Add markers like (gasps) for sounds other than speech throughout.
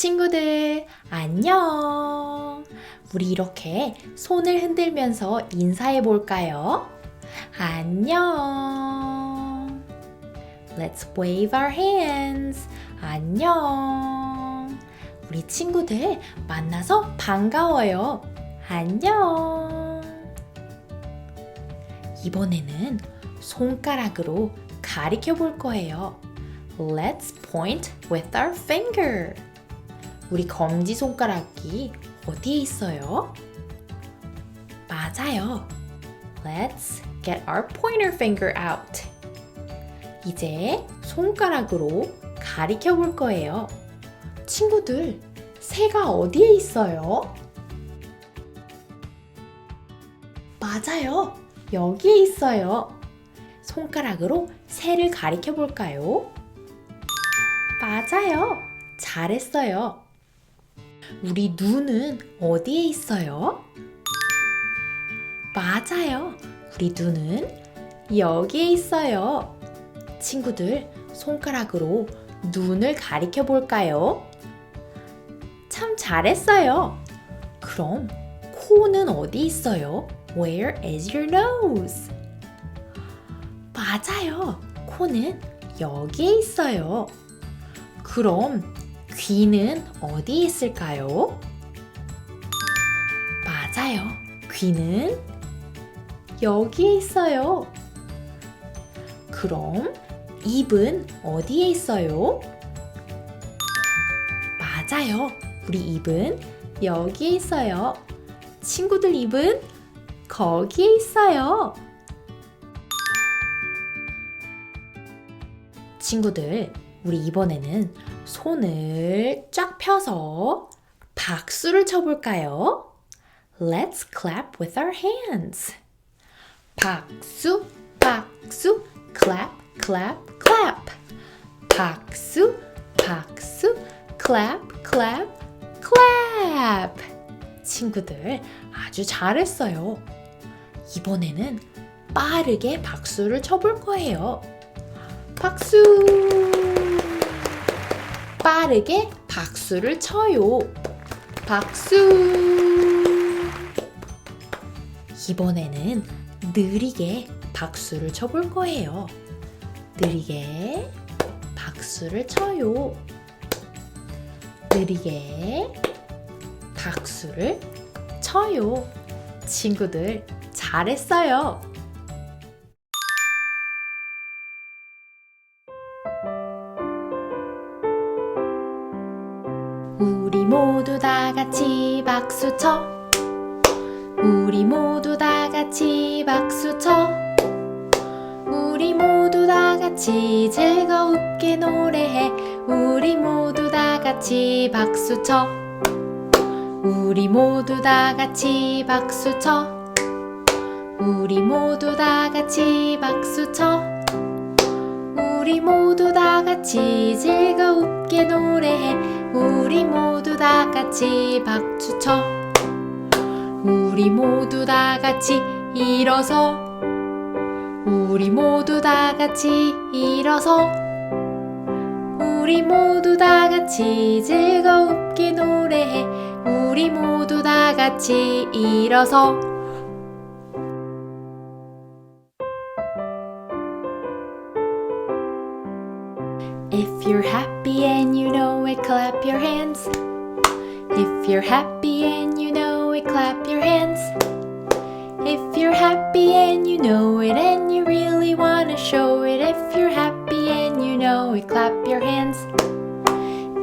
친구들, 안녕! 우리 이렇게 손을 흔들면서 인사해 볼까요? 안녕! Let's wave our hands. 안녕! 우리 친구들 만나서 반가워요. 안녕! 이번에는 손가락으로 가리켜 볼 거예요. Let's point with our finger. 우리 검지 손가락이 어디에 있어요? 맞아요. Let's get our pointer finger out. 이제 손가락으로 가리켜 볼 거예요. 친구들, 새가 어디에 있어요? 맞아요. 여기에 있어요. 손가락으로 새를 가리켜 볼까요? 맞아요. 잘했어요. 우리 눈은 어디에 있어요? 맞아요. 우리 눈은 여기에 있어요. 친구들, 손가락으로 눈을 가리켜 볼까요? 참 잘했어요. 그럼 코는 어디 있어요? Where is your nose? 맞아요. 코는 여기에 있어요. 그럼 귀는 어디에 있을까요? 맞아요. 귀는 여기에 있어요. 그럼 입은 어디에 있어요? 맞아요. 우리 입은 여기에 있어요. 친구들 입은 거기에 있어요. 친구들, 우리 이번에는 손을 쫙 펴서 박수를 쳐볼까요? Let's clap with our hands. 박수, 박수, clap, clap, clap. 박수, 박수, clap, clap, clap. 친구들, 아주 잘했어요. 이번에는 빠르게 박수를 쳐볼 거예요. 박수! 빠르게 박수를 쳐요. 박수! 이번에는 느리게 박수를 쳐볼 거예요. 느리게 박수를 쳐요. 느리게 박수를 쳐요. 친구들, 잘했어요. 쳐. 우리 모두 다 같이 박수 쳐. 우리 모두 다 같이 즐겁게 노래해. 우리 모두 다 같이 박수 쳐. 우리 모두 다 같이 박수 쳐. 우리 모두 다 같이 박수 쳐. 우리 모두 다 같이 즐겁게 노래해. 우리 모두 다 같이 박수 쳐. 우리 모두 다 같이 일어서. 우리 모두 다 같이 일어서. 우리 모두 다 같이 즐겁게 노래해. 우리 모두 다 같이 일어서. If you're happy and you know it, clap your hands. If you're happy and it, clap your hands. If you're happy and you know it and you really want to show it, if you're happy and you know it, clap your hands.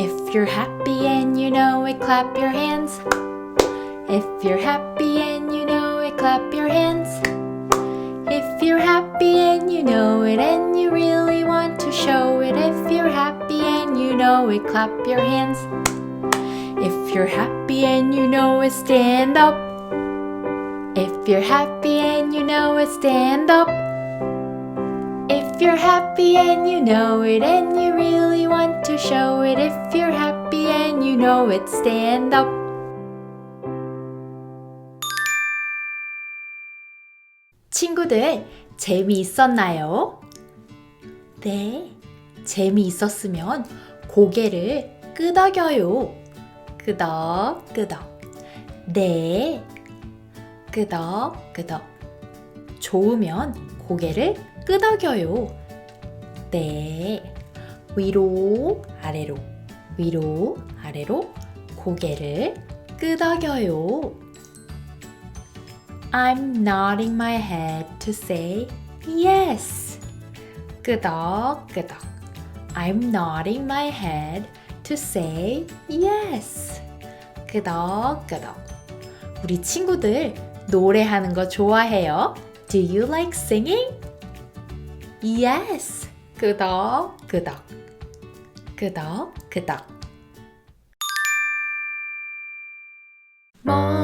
If you're happy and you know it, clap your hands. If you're happy and you know it, clap your hands. If you're happy and you know it and you really want to show it, if you're happy and you know it, clap your hands. If you're happy and you know it, stand up. If you're happy and you know it, stand up. If you're happy and you know it and you really want to show it, if you're happy and you know it, stand up. 친구들, 재미있었나요? 네, 재미있었으면 고개를 끄덕여요. 끄덕 끄덕. 네, 끄덕 끄덕. 좋으면 고개를 끄덕여요. 네, 위로 아래로 위로 아래로 고개를 끄덕여요. I'm nodding my head to say yes. 끄덕 끄덕. I'm nodding my head to say yes. 끄덕끄덕. 우리 친구들 노래하는 거 좋아해요? Do you like singing? Yes. 끄덕끄덕. 끄덕끄덕. 머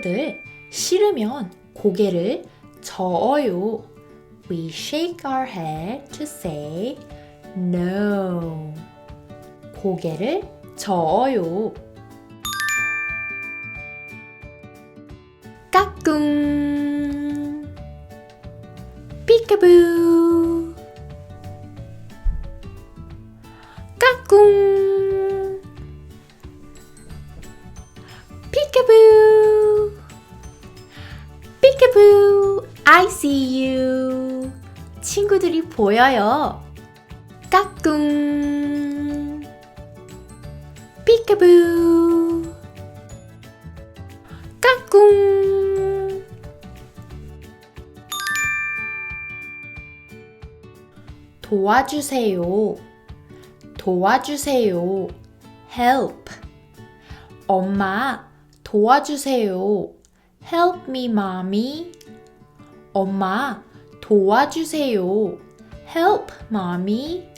친구들, 싫으면 고개를 저어요. We shake our head to say no. 고개를 저어요. 까꿍. 피카부. 친구들이 보여요. 까꿍. 피카부. 까꿍. 도와주세요. 도와주세요. help. 엄마, 도와주세요. help me, mommy. 엄마, 도와주세요. help, mommy.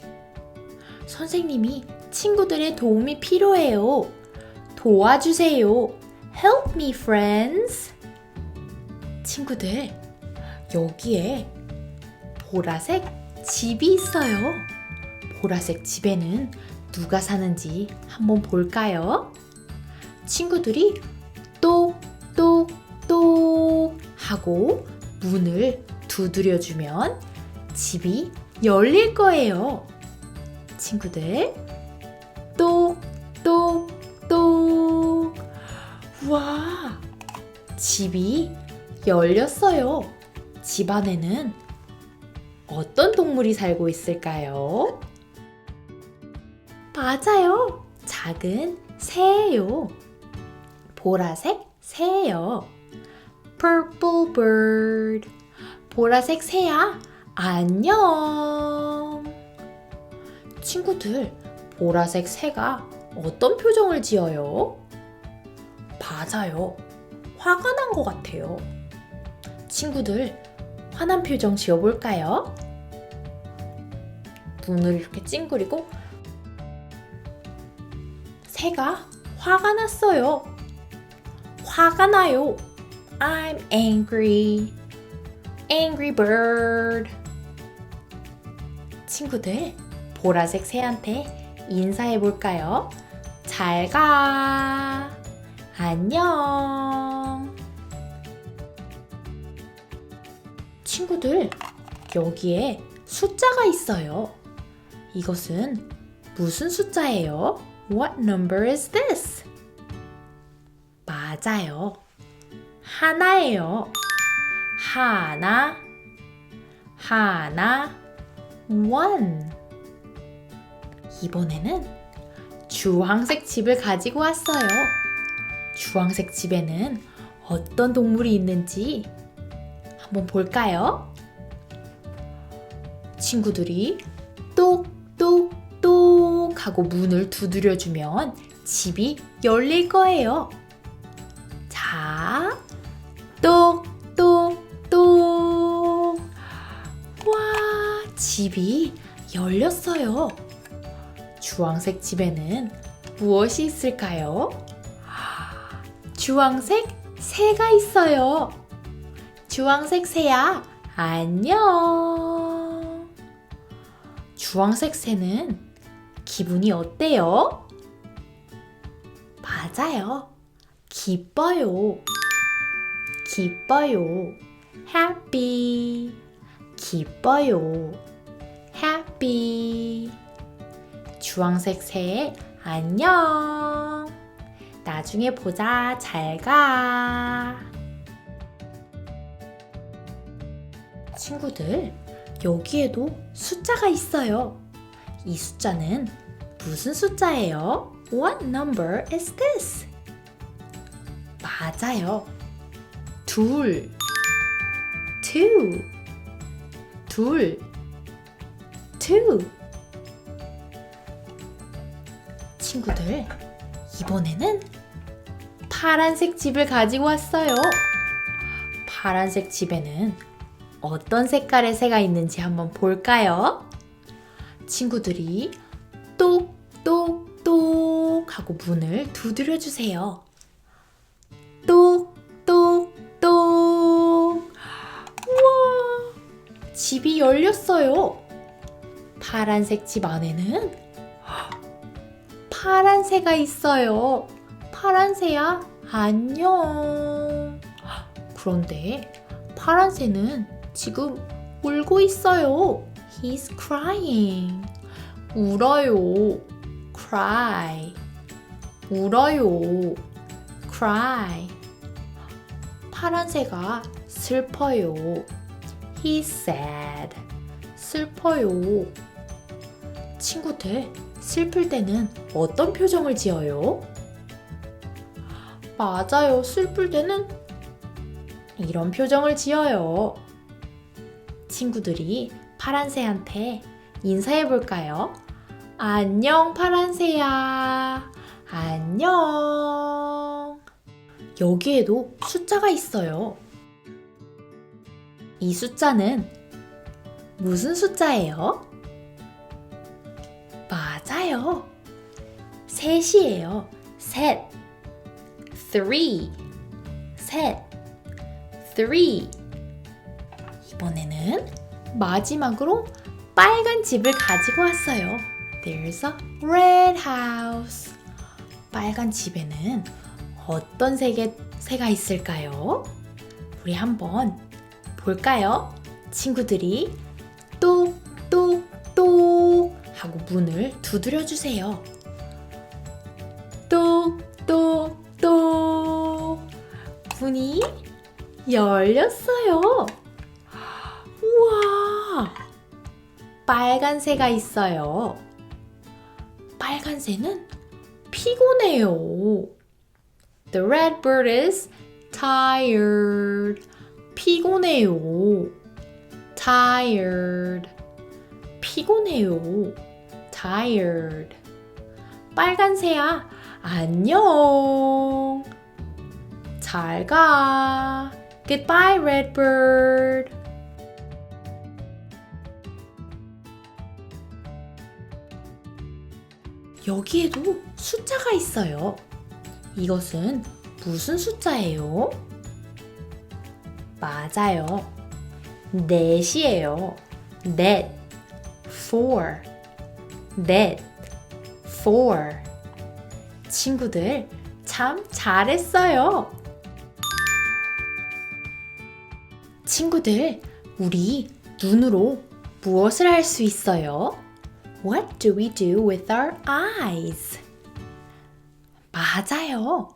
선생님이 친구들의 도움이 필요해요. 도와주세요. help me, friends. 친구들, 여기에 보라색 집이 있어요. 보라색 집에는 누가 사는지 한번 볼까요? 친구들이 똑 똑 똑 하고 문을 두드려주면 집이 열릴 거예요. 친구들, 똑 똑 똑. 와, 집이 열렸어요. 집 안에는 어떤 동물이 살고 있을까요? 맞아요. 작은 새예요. 보라색 새예요. Purple bird. 보라색 새야. 안녕. 친구들, 보라색 새가 어떤 표정을 지어요? 맞아요. 화가 난 것 같아요. 친구들, 화난 표정 지어볼까요? 눈을 이렇게 찡그리고 새가 화가 났어요. 화가 나요. I'm angry. Angry bird. 친구들, 보라색 새한테 인사해 볼까요? 잘 가. 안녕. 친구들, 여기에 숫자가 있어요. 이것은 무슨 숫자예요? What number is this? 맞아요. 하나예요. 하나, 하나, one. 이번에는 주황색 집을 가지고 왔어요. 주황색 집에는 어떤 동물이 있는지 한번 볼까요? 친구들이 똑똑똑 하고 문을 두드려주면 집이 열릴 거예요. 집이 열렸어요. 주황색 집에는 무엇이 있을까요? 주황색 새가 있어요. 주황색 새야, 안녕. 주황색 새는 기분이 어때요? 맞아요. 기뻐요. 기뻐요. happy. 기뻐요. Happy. 주황색 새 안녕. 나중에 보자. 잘 가. 친구들, 여기에도 숫자가 있어요. 이 숫자는 무슨 숫자예요? What number is this? 맞아요. 둘. two. 둘. Two. 친구들, 이번에는 파란색 집을 가지고 왔어요. 파란색 집에는 어떤 색깔의 새가 있는지 한번 볼까요? 친구들이 똑똑똑 하고 문을 두드려 주세요. 똑똑똑. 우와! 집이 열렸어요. 파란색 집 안에는 파란 새가 있어요. 파란 새야, 안녕. 그런데 파란 새는 지금 울고 있어요. He's crying. 울어요. cry. 울어요. cry. 파란 새가 슬퍼요. He's sad. 슬퍼요. 친구들, 슬플 때는 어떤 표정을 지어요? 맞아요. 슬플 때는 이런 표정을 지어요. 친구들이 파란새한테 인사해 볼까요? 안녕, 파란새야. 안녕. 여기에도 숫자가 있어요. 이 숫자는 무슨 숫자예요? 맞아요. 셋이에요. 셋. three. 셋. three. 이번에는 마지막으로 빨간 집을 가지고 왔어요. There's a red house. 빨간 집에는 어떤 색의 새가 있을까요? 우리 한번 볼까요? 친구들이 하고 문을 두드려 주세요. 똑똑똑 문이 열렸어요. 우와! 빨간 새가 있어요. 빨간 새는 피곤해요. The red bird is tired. 피곤해요. tired. 피곤해요. Tired. 빨간 새야, 안녕. 잘 가. Goodbye, red bird. 여기에도 숫자가 있어요. 이것은 무슨 숫자예요? 맞아요. 넷이에요. 넷. four. 넷. four. 친구들 참 잘했어요. 친구들, 우리 눈으로 무엇을 할 수 있어요? What do we do with our eyes? 맞아요.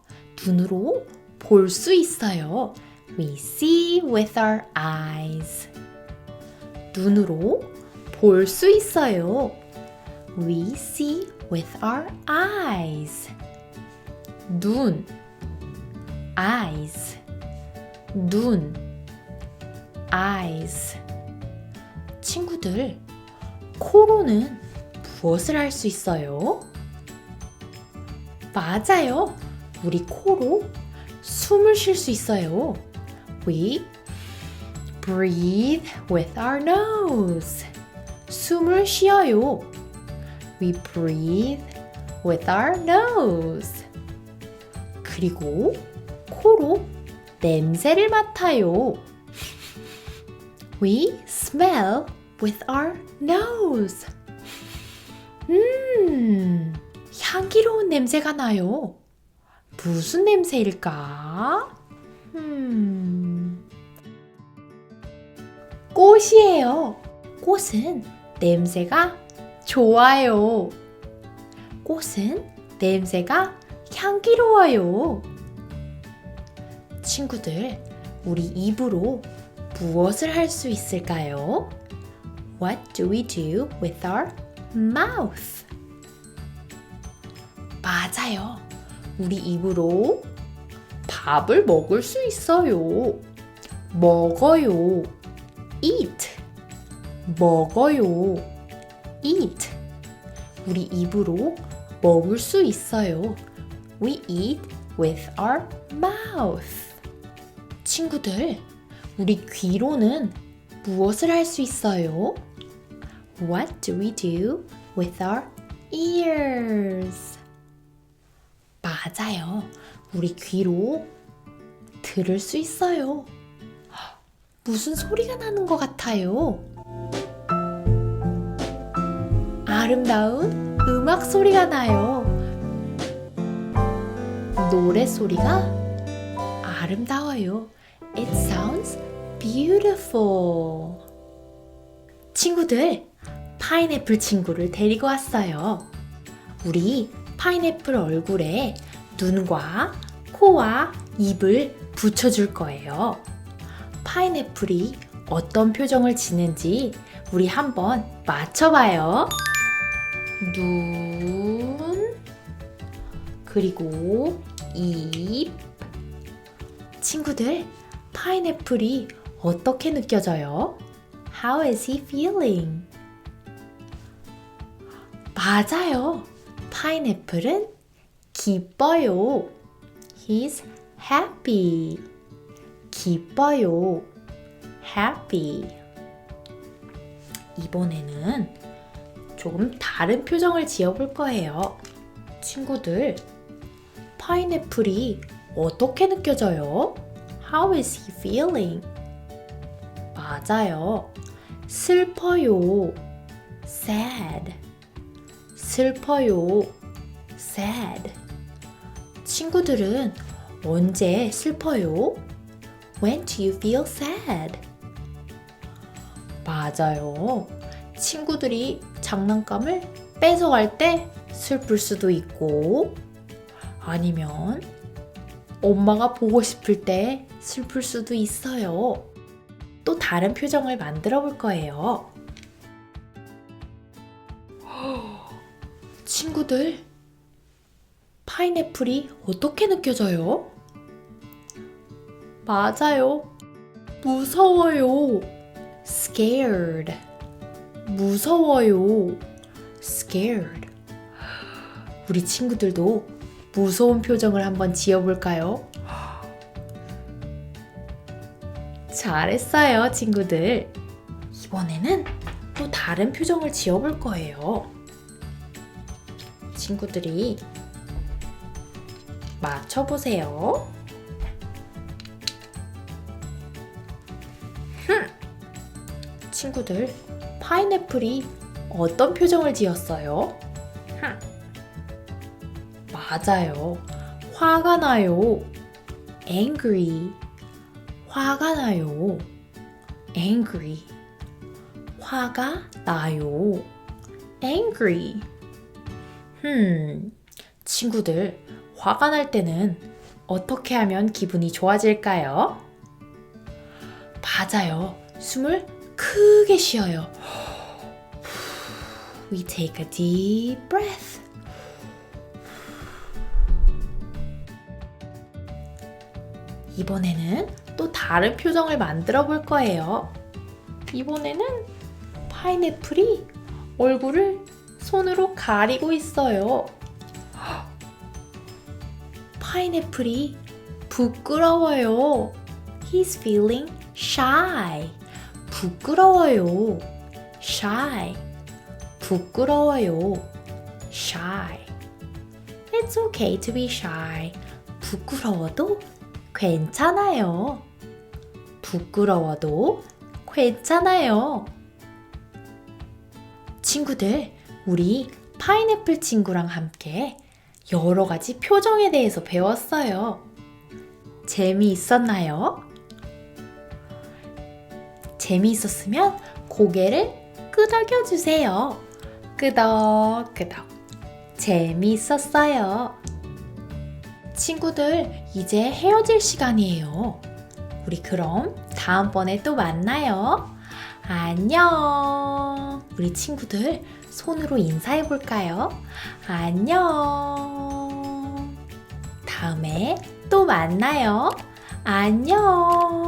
눈으로 볼 수 있어요. We see with our eyes. 눈으로 볼 수 있어요. We see with our eyes. 눈 eyes 눈 eyes 친구들 코로는 무엇을 할 수 있어요? 맞아요. 우리 코로 숨을 쉴 수 있어요. We breathe with our nose. 숨을 쉬어요. We breathe with our nose. 그리고 코로 냄새를 맡아요. We smell with our nose. 음, 향기로운 냄새가 나요. 무슨 냄새일까? 음, 꽃이에요. 꽃은 냄새가 좋아요. 꽃은 냄새가 향기로워요. 친구들, 우리 입으로 무엇을 할 수 있을까요? What do we do with our mouth? 맞아요. 우리 입으로 밥을 먹을 수 있어요. 먹어요. eat. 먹어요. Eat. 우리 입으로 먹을 수 있어요. We eat with our mouth. 친구들, 우리 귀로는 무엇을 할 수 있어요? What do we do with our ears? 맞아요. 우리 귀로 들을 수 있어요. 무슨 소리가 나는 것 같아요? 아름다운 음악 소리가 나요. 노래 소리가 아름다워요. It sounds beautiful. 친구들, 파인애플 친구를 데리고 왔어요. 우리 파인애플 얼굴에 눈과 코와 입을 붙여줄 거예요. 파인애플이 어떤 표정을 지는지 우리 한번 맞춰봐요. 눈, 그리고 입. 친구들, 파인애플이 어떻게 느껴져요? How is he feeling? 맞아요. 파인애플은 기뻐요. He's happy. 기뻐요. happy. 이번에는 조금 다른 표정을 지어볼 거예요. 친구들, 파인애플이 어떻게 느껴져요? How is he feeling? 맞아요. 슬퍼요. sad. 슬퍼요. sad. 친구들은 언제 슬퍼요? When do you feel sad? 맞아요. 친구들이 장난감을 뺏어갈 때 슬플 수도 있고, 아니면 엄마가 보고 싶을 때 슬플 수도 있어요. 또 다른 표정을 만들어 볼 거예요. (gasps) 친구들, 파인애플이 어떻게 느껴져요? 맞아요. 무서워요. scared. 무서워요. scared. 우리 친구들도 무서운 표정을 한번 지어볼까요? 잘했어요, 친구들. 이번에는 또 다른 표정을 지어볼 거예요. 친구들이 맞춰보세요. 흠. 친구들, 파인애플이 어떤 표정을 지었어요? 흠. 맞아요. 화가 나요. angry. 화가 나요. angry. 화가 나요. angry. 음, 친구들, 화가 날 때는 어떻게 하면 기분이 좋아질까요? 맞아요. 숨을 크게 쉬어요. We take a deep breath. 이번에는 또 다른 표정을 만들어 볼 거예요. 이번에는 파인애플이 얼굴을 손으로 가리고 있어요. 파인애플이 부끄러워요. He's feeling shy. 부끄러워요. shy. 부끄러워요. shy. It's okay to be shy. 부끄러워도 괜찮아요. 부끄러워도 괜찮아요. 친구들, 우리 파인애플 친구랑 함께 여러 가지 표정에 대해서 배웠어요. 재미있었나요? 재미있었으면 고개를 끄덕여 주세요. 끄덕끄덕. 재미있었어요. 친구들, 이제 헤어질 시간이에요. 우리 그럼 다음번에 또 만나요. 안녕. 우리 친구들 손으로 인사해 볼까요? 안녕. 다음에 또 만나요. 안녕.